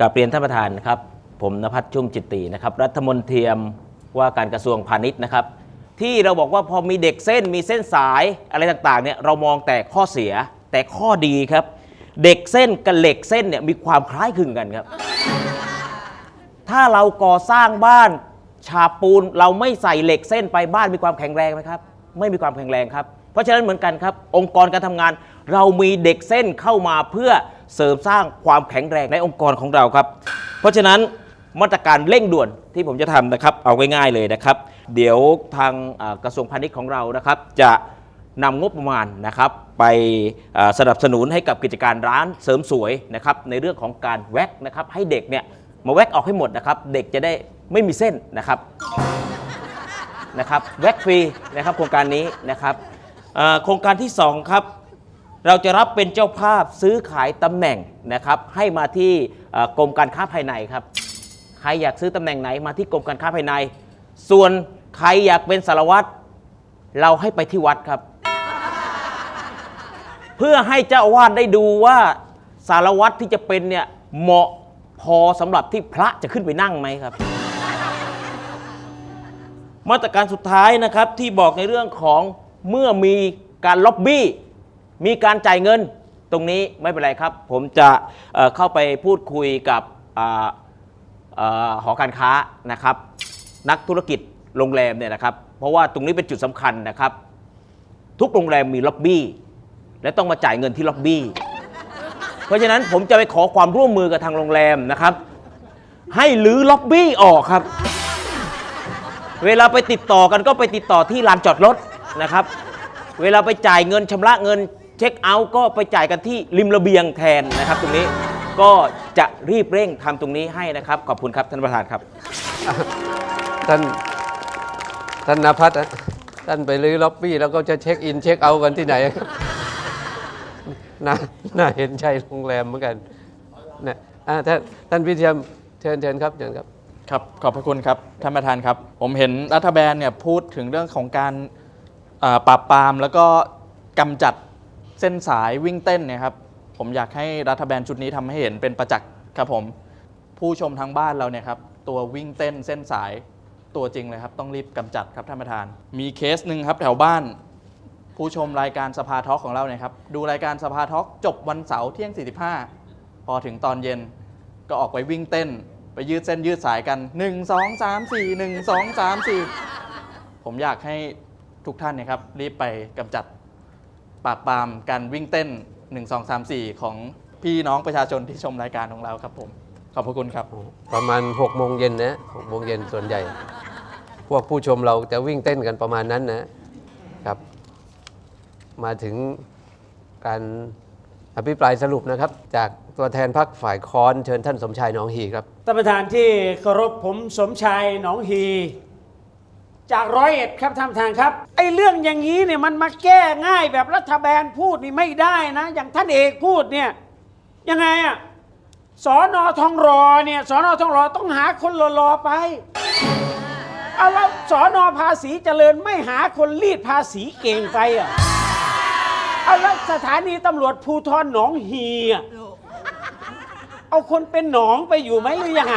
กับเรียนท่านประธานนะครับ ผมนภัสชุ่มจิตตินะครับ รัฐมนตรีว่าการกระทรวงพาณิชย์นะครับ ที่เราบอกว่าพอมีเด็กเส้นมีเส้นสายอะไรต่างๆเนี่ยเรามองแต่ข้อเสียแต่ข้อดีครับ เด็กเส้นกับเหล็กเส้นเนี่ยมีความคล้ายคลึงกันครับ ถ้าเราก่อสร้างบ้านฉาบปูนเราไม่ใส่เหล็กเส้นไปบ้านมีความแข็งแรงไหมครับ ไม่มีความแข็งแรงครับ เพราะฉะนั้นเหมือนกันครับ องค์กรการทำงาน เรามีเด็กเส้นเข้ามาเพื่อ เสริมสร้างความแข็งแรงในองค์กรของเราครับ เพราะฉะนั้นมาตรการเร่งด่วนที่ผมจะทำนะครับ เอาง่ายๆเลยนะครับ เดี๋ยวทางกระทรวงพาณิชย์ของเรานะครับ จะนำงบประมาณนะครับไปสนับสนุนให้กับกิจการร้านเสริมสวยนะครับในเรื่องของการแว็กนะครับให้เด็กเนี่ยมาแว็กออกให้หมดนะครับ เด็กจะได้ไม่มีเส้นนะครับนะครับแว็กฟรีนะครับโครงการนี้นะครับโครงการที่ 2 ครับ เราจะรับเป็นเจ้าภาพซื้อขายตำแหน่งนะครับให้มาที่เอ่อกรมการค้าภายในครับ ใครอยากซื้อตำแหน่งไหนมาที่กรมการค้าภายใน ส่วนใครอยากเป็นสารวัตรเราให้ไปที่วัดครับ เพื่อให้เจ้าอาวาสได้ดูว่าสารวัตรที่จะเป็นเนี่ยเหมาะพอสำหรับที่พระจะขึ้นไปนั่งไหมครับ มาตรการสุดท้ายนะครับที่บอกในเรื่องของเมื่อมีการล็อบบี้ มีการจ่ายเงินตรงนี้ไม่เป็นไรครับ ผมจะเเข้าไปพูดคุยกับออหอการค้านะครับ นักธุรกิจโรงแรมเนี่ยนะครับ เพราะว่าตรงนี้เป็นจุดสำคัญนะครับ ทุกโรงแรมมีล็อบบี้ และต้องมาจ่ายเงินที่ล็อบบี้ เพราะฉะนั้นผมจะไปขอความร่วมมือกับทางโรงแรมนะครับ ให้รื้อล็อบบี้ออกครับ เวลาไปติดต่อกันก็ไปติดต่อที่ลานจอดรถนะครับ เวลาไปจ่ายเงินชำระเงิน เช็คเอาท์ก็ไปจ่ายกันที่ริมระเบียงแทนนะครับ ตรงนี้ก็จะรีบเร่งทำตรงนี้ให้นะครับ ขอบคุณครับท่านประธานครับ ท่านท่านนภัสอะท่านไปรื้อล็อบบี้แล้วก็จะเช็คอินเช็คเอาท์กันที่ไหน น่าน่าเห็นใจโรงแรมเหมือนกันนะอ่าท่านท่านพิเทียมเชิญเชิญครับเชิญครับ ครับขอบพระคุณครับท่านประธานครับ ผมเห็นรัฐบาลเนี่ยพูดถึงเรื่องของการอ่าปราบปรามแล้วก็กำจัด เส้นสายวิ่งเต้นเนี่ยครับผมอยากให้รัฐบาลชุดนี้ทำให้เห็นเป็นประจักษ์ครับผม ผู้ชมทางบ้านเราเนี่ยครับตัววิ่งเต้นเส้นสายตัวจริงเลยครับ ต้องรีบกำจัดครับท่านประธาน มีเคสหนึ่งครับแถวบ้าน ผู้ชมรายการสภาทอล์กของเราเนี่ยครับดูรายการสภาทอล์กจบวันเสาร์เที่ยง 45 พอถึงตอนเย็นก็ออกไปวิ่งเต้น ไปยืดเส้นยืดสายกัน 1 2 3 4 1 2 3 4 ผมอยากให้ทุกท่านเนยครับรีบไปกำจัด ปราบปรามการวิ่งเต้น 1 2 3 4 ของพี่น้องประชาชนที่ชมรายการของเราครับผม ขอบพระคุณครับ ประมาณ6โมงเย็นนะหกโมงเย็นส่วนใหญ่ พวกผู้ชมเราจะวิ่งเต้นกันประมาณนั้นนะครับ มาถึงการอภิปรายสรุปนะครับ จากตัวแทนพรรคฝ่ายค้อนเชิญท่านสมชายหนองฮีครับ ท่านประธานที่เคารพผมสมชายหนองฮี จากร้อยเอ็ดครับท่านประธานครับไอ้เรื่องอย่างนี้เนี่ยมันมาแก้ง่ายแบบรัฐบาลพูดนี่ไม่ได้นะ อย่างท่านเอกพูดเนี่ยยังไงอะสอนอทองรอเนี่ยสอนอทองรอต้องหาคนรอๆไปเอาแล้วสอนอภาษีเจริญไม่หาคนรีดภาษีเก่งไปอะเอาแล้วสถานีตำรวจภูทรหนองฮีอะเอาคนเป็นหนองไปอยู่ไหมหรือยังไง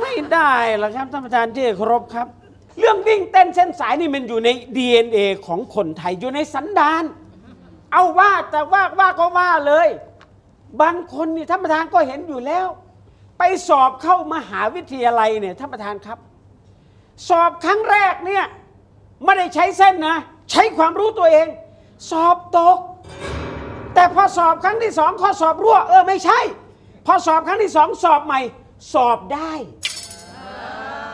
ไม่ได้หรอกครับท่านประธานที่เคารพครับ เรื่องวิ่งเต้นเส้นสายนี่มันอยู่ใน DNA ของคนไทยอยู่ในสันดาน เอาว่าแต่ว่าว่าก็ว่าเลย บางคนนี่ท่านประธานก็เห็นอยู่แล้ว ไปสอบเข้ามหาวิทยาลัยเนี่ยท่านประธานครับ สอบครั้งแรกเนี่ยไม่ได้ใช้เส้นนะ ใช้ความรู้ตัวเอง สอบตก แต่พอสอบครั้งที่สองข้อสอบรั่วเออไม่ใช่ พอสอบครั้งที่สองสอบใหม่ สอบได้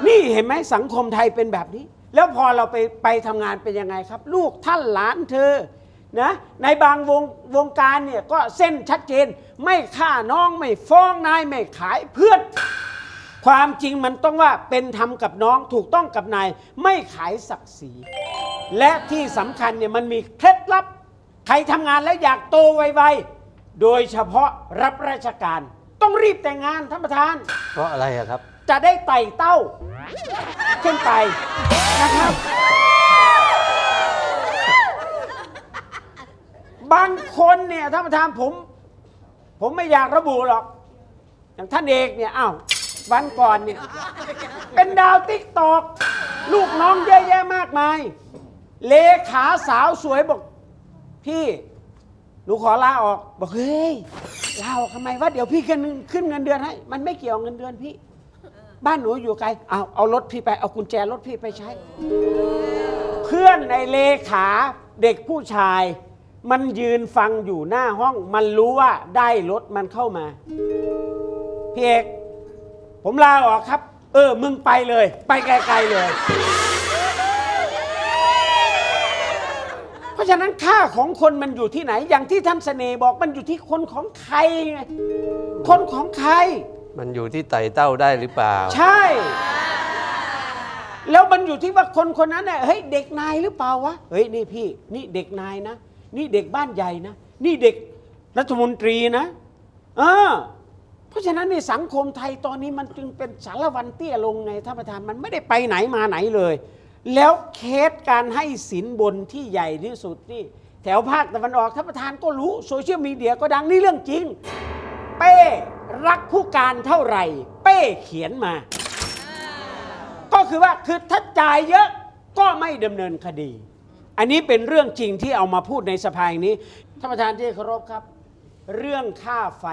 นี่เห็นไหมสังคมไทยเป็นแบบนี้ แล้วพอเราไปไปทำงานเป็นยังไงครับ ลูกท่านหลานเธอนะในบางวงวงการเนี่ยก็เส้นชัดเจน ไม่ฆ่าน้องไม่ฟ้องนายไม่ขายเพื่อนความจริงมันต้องว่าเป็นธรรมกับน้องถูกต้องกับนาย ไม่ขายศักดิ์ศรีและที่สำคัญเนี่ยมันมีเคล็ดลับ ใครทำงานแล้วอยากโตไวๆโดยเฉพาะรับราชการ ต้องรีบแต่งงานท่านประธาน เพราะอะไรอะครับ จะได้ไต่เต้า ขึ้นไปนะครับ บางคนเนี่ยท่านประธานผม ผมไม่อยากระบุหรอก อย่างท่านเอกเนี่ยอ้าววันก่อนเนี่ยเป็นดาวติ๊กตอกลูกน้องเยอะแยะมากมาย เลขาสาวสวยบอก พี่หนูขอลาออก บอกเฮ้ยลาออกทำไมวะเดี๋ยวพี่ขึ้นขึ้นเงินเดือนให้ มันไม่เกี่ยวเงินเดือนพี่ บ้านหนูอยู่ไกลเอาเอารถพี่ไปเอากุญแจรถพี่ไปใช้ เพื่อนในเลขาเด็กผู้ชาย มันยืนฟังอยู่หน้าห้อง มันรู้ว่าได้รถมันเข้ามาพี่เอกผมลาออกครับ เออ มึงไปเลย ไปไกลๆเลย เพราะฉะนั้นค่าของคนมันอยู่ที่ไหน อย่างที่ท่านเสน่ห์บอกมันอยู่ที่คนของใครไงคนของใคร มันอยู่ที่ไต่เต้าได้หรือเปล่า ใช่ แล้วมันอยู่ที่ว่าคนคนนั้นเนี่ยเฮ้ยเด็กนายหรือเปล่าวะเฮ้ยนี่พี่ นี่เด็กนายนะ นี่เด็กบ้านใหญ่นะ นี่เด็กรัฐมนตรีนะเออเพราะฉะนั้นในสังคมไทยตอนนี้มันจึงเป็นสารวันเตี้ยลงไงท่านประธานมันไม่ได้ไปไหนมาไหนเลย แล้วเคสการให้สินบนที่ใหญ่ที่สุดนี่แถวภาคตะวันออกท่านประธานก็รู้โซเชียลมีเดียก็ดังนี่เรื่องจริง เป้รักผู้การเท่าไหร่ เป้เขียนมา ก็คือว่าคือถ้าจ่ายเยอะก็ไม่ดำเนินคดี อันนี้เป็นเรื่องจริงที่เอามาพูดในสภาแห่งนี้ท่านประธานที่เคารพครับ เรื่องค่าไฟ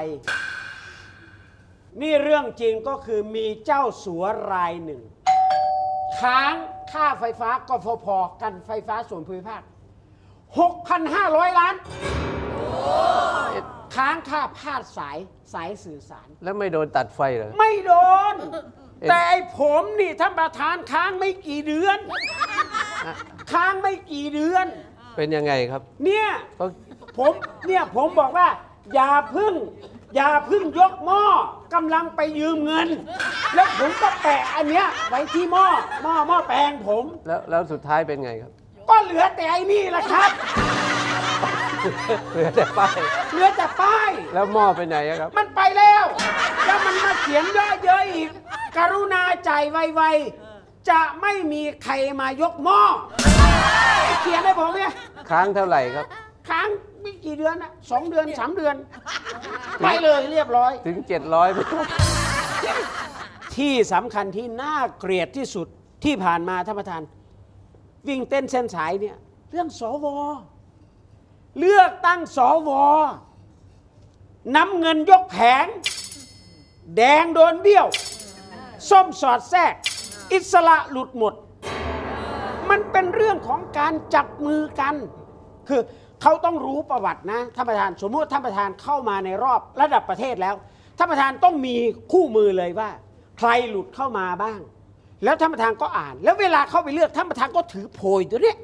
นี่เรื่องจริงก็คือมีเจ้าสัวรายหนึ่ง ค้างค่าไฟฟ้ากฟพกันไฟฟ้าส่วนภูมิภาค6,500 ล้าน ค้างค่าพาดสายสายสื่อสาร แล้วไม่โดนตัดไฟเหรอ ไม่โดน เอ๊ะ แต่ไอ้ผมนี่ท่านประธานค้างไม่กี่เดือน ค้างไม่กี่เดือน เป็นยังไงครับเนี่ย เขาผมเนี่ยผมบอกว่า อย่าพึ่ง อย่าพึ่งยกหม้อกำลังไปยืมเงิน แล้วผมก็แปะอันเนี้ยไว้ที่หม้อหม้อหม้อแปลงผม แล้วแล้วสุดท้ายเป็นไงครับ ก็เหลือแต่ไอ้นี่แหละครับ เหลือแต่ป้ายเหลือแต่ป้าย แล้วหม้อไปไหนอะครับ มันไปแล้ว แล้วมันมาเขียนเยอะๆอีก กรุณาจ่ายไวๆ จะไม่มีใครมายกหม้อเขียนให้ผมเนี่ยค้างเท่าไหร่ครับ ค้างไม่กี่เดือนนะสองเดือนสามเดือน ไปเลยเรียบร้อย ถึง 700ไหมที่สำคัญที่น่าเกลียดที่สุดที่ผ่านมาท่านประธาน วิ่งเต้นเส้นสายเนี่ย เรื่องสว เลือกตั้งสวน้ำเงินยกแผง แดงโดนเบี้ยว ส้มสอดแทรก อิสระหลุดหมด มันเป็นเรื่องของการจับมือกัน คือเขาต้องรู้ประวัตินะท่านประธานสมมติท่านประธานเข้ามาในรอบระดับประเทศแล้วท่านประธานต้องมีคู่มือเลยว่า ใครหลุดเข้ามาบ้าง แล้วท่านประธานก็อ่าน แล้วเวลาเข้าไปเลือกท่านประธานก็ถือโพยตัวเนี้ย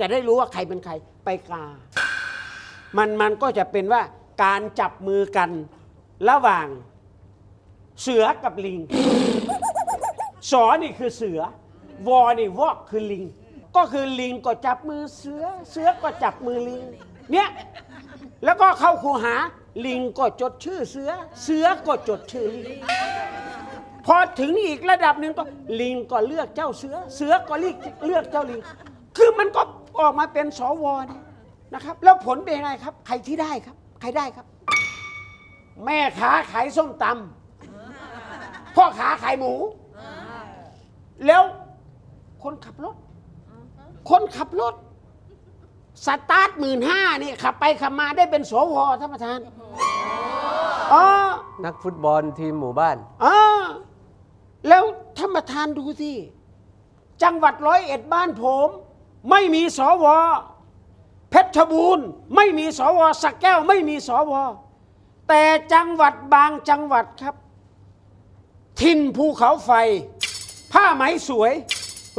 จะได้รู้ว่าใครเป็นใครไปกา มันมันก็จะเป็นว่าการจับมือกันระหว่างเสือกับลิง สอนี่คือเสือ วอนี่วอกคือลิง ก็คือลิงก็จับมือเสือ เสือก็จับมือลิง เนี่ย แล้วก็เข้าคูหา ลิงก็จดชื่อเสือ เสือก็จดชื่อลิง พอถึงอีกระดับหนึ่งก็ลิงก็เลือกเจ้าเสือ เสือก็เลือกเลือกเจ้าลิง คือมันก็ออกมาเป็นสวเนี่ย นะครับ แล้วผลเป็นยังไงครับ ใครที่ได้ครับ ใครได้ครับ แม่ค้าขายส้มตำพ่อค้าขายหมู แล้วคนขับรถ คนขับรถ สตาร์ทหมื่นห้านี่ขับไปขับมาได้เป็นสวท่านประธานอ๋อนักฟุตบอลทีมหมู่บ้านอ่าแล้วท่านประธานดูสิ จังหวัดร้อยเอ็ดบ้านผม ไม่มีสว เพชรบูรณ์ไม่มีสวสักแก้วไม่มีสว แต่จังหวัดบางจังหวัดครับ ทินภูเขาไฟ ผ้าไหมสวย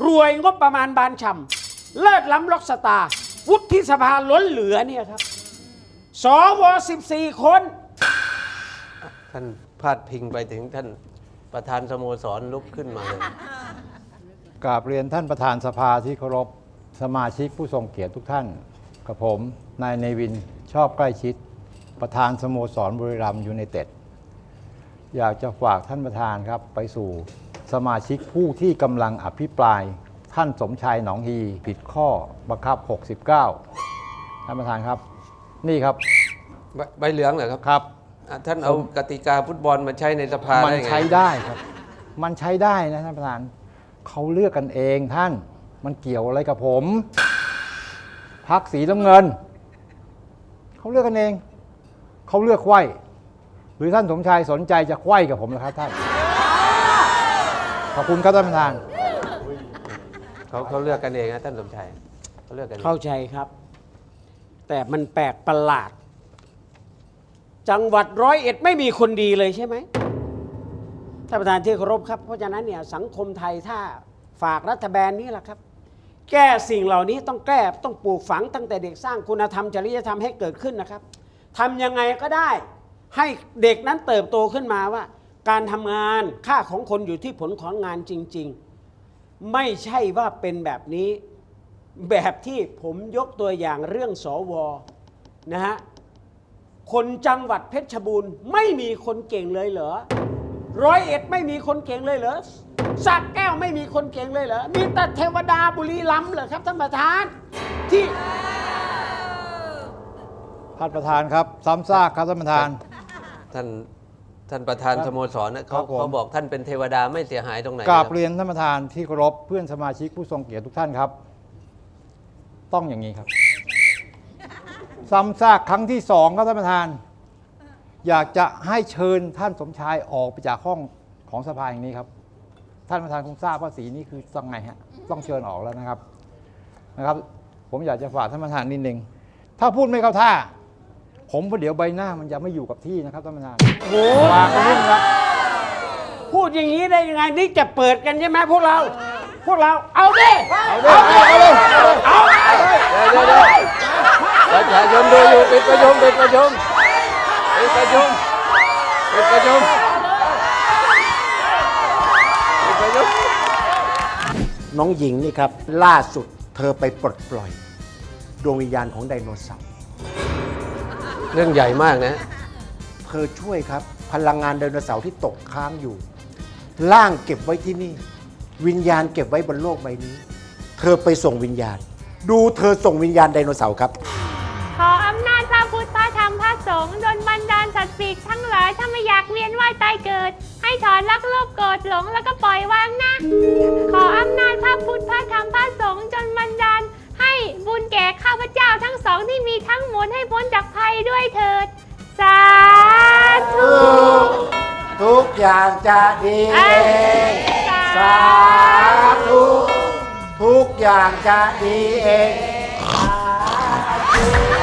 รวยงบประมาณบานฉ่ำเลิศล้ำล็อกสตาร์วุฒิสภาล้นเหลือเนี่ยครับสว14คน ท่านพาดพิงไปถึงท่านประธานสโมสรลุกขึ้นมาเลยกราบเรียนท่านประธานสภาที่เคารพสมาชิกผู้ทรงเกียรติทุกท่าน กับผม นายเนวินชอบใกล้ชิด ประธานสโมสรบุรีรัมย์ยูไนเต็ด อยากจะฝากท่านประธานครับ ไปสู่สมาชิกผู้ที่กำลังอภิปราย ท่านสมชายหนองฮีผิดข้อบังคับ 69 ท่านประธานครับ นี่ครับใบใบเหลืองเหรอครับครับ อะท่านเอากติกาฟุตบอลมาใช้ในสภามันได้ไงใช้ได้ครับ มันใช้ได้นะท่านประธานเขาเลือกกันเองท่านมันเกี่ยวอะไรกับผม พักสีน้ำเงิน เขาเลือกกันเอง เขาเลือกไขว้หรือท่านสมชายสนใจจะไขว้กับผมนะครับท่าน ขอบคุณครับท่านประธาน เขาเขาเลือกกันเองนะท่านสมชัยเขาเลือกกันเองเข้าใจครับ แต่มันแปลกประหลาด จังหวัดร้อยเอ็ดไม่มีคนดีเลยใช่ไหมท่านประธานที่เคารพครับ เพราะฉะนั้นเนี่ยสังคมไทยถ้าฝากรัฐบาลนี้แหละครับ แก้สิ่งเหล่านี้ต้องแก้ต้องปลูกฝังตั้งแต่เด็กสร้างคุณธรรมจริยธรรมให้เกิดขึ้นนะครับทำยังไงก็ได้ ให้เด็กนั้นเติบโตขึ้นมาว่า การทำงานค่าของคนอยู่ที่ผลของงานจริง ๆ ไม่ใช่ว่าเป็นแบบนี้แบบที่ผมยกตัวอย่างเรื่องสวนะฮะคนจังหวัดเพชรบูรณ์ไม่มีคนเก่งเลยเหรอร้อยเอ็ดไม่มีคนเก่งเลยเหรอ สักแก้วไม่มีคนเก่งเลยเหรอ มีแต่เทวดาบุรีรัมย์เหรอครับท่านประธานที่ท่านประธานครับซ้ำซากครับท่านประธาน ท่านท่านประธานครับสโมสรนะเขาครับผม เขาบอกท่านเป็นเทวดาไม่เสียหายตรงไหนกราบคเรียนท่านประธานที่เคารพเพื่อนสมาชิกผู้ทรงเกียรติทุกท่านครับ ต้องอย่างนี้ครับซ้ำซากครั้งที่สองครับท่านประธาน อยากจะให้เชิญท่านสมชายออกไปจากห้องของสภาแห่งนี้ครับ ท่านประธานคงทราบว่าสีนี้คือต้องไงฮะต้องเชิญออกแล้วนะครับนะครับ ผมอยากจะฝากท่านประธานนิดนึงถ้าพูดไม่เข้าท่า ผมประเดี๋ยวใบหน้ามันจะไม่อยู่กับที่นะครับท่านประธานโอ้ฝากไว้ด้วยนะครับพูดอย่างนี้ได้ยังไงนี่จะเปิดกันใช่ไหมพวกเรา พวกเราเอาดิเอาดิเอาดิเอาดิเอาดิเดี๋ยวเดี๋ยวเดี๋ยวประชาชนดูอยู่ปิดประชุมปิดประชุมปิดประชุมปิดประชุม ปิดประชุมน้องหญิงนี่ครับ ล่าสุดเธอไปปลดปล่อย ดวงวิญญาณของไดโนเสาร์เรื่องใหญ่มากนะ เธอช่วยครับ พลังงานไดโนเสาร์ที่ตกค้างอยู่ ร่างเก็บไว้ที่นี่ วิญญาณเก็บไว้บนโลกใบนี้ เธอไปส่งวิญญาณ ดูเธอส่งวิญญาณไดโนเสาร์ครับ ขออำนาจพระพุทธพระธรรมพระสงฆ์ดลบันดาลสัตว์ปีกทั้งหลายถ้าไม่อยากเวียนว่ายตายเกิด ให้ถอนรักโลภโกรธหลงแล้วก็ปล่อยวางนะ ขออำนาจพระพุทธพระธรรมพระสงฆ์จนบันดาลให้บุญแก่ข้าพเจ้าทั้งสองที่มีทั้งหมดให้พ้นจากภัยด้วยเถิด สาธุ ทุกอย่างจะดีเองสาธุ ทุกอย่างจะดีเองสภาท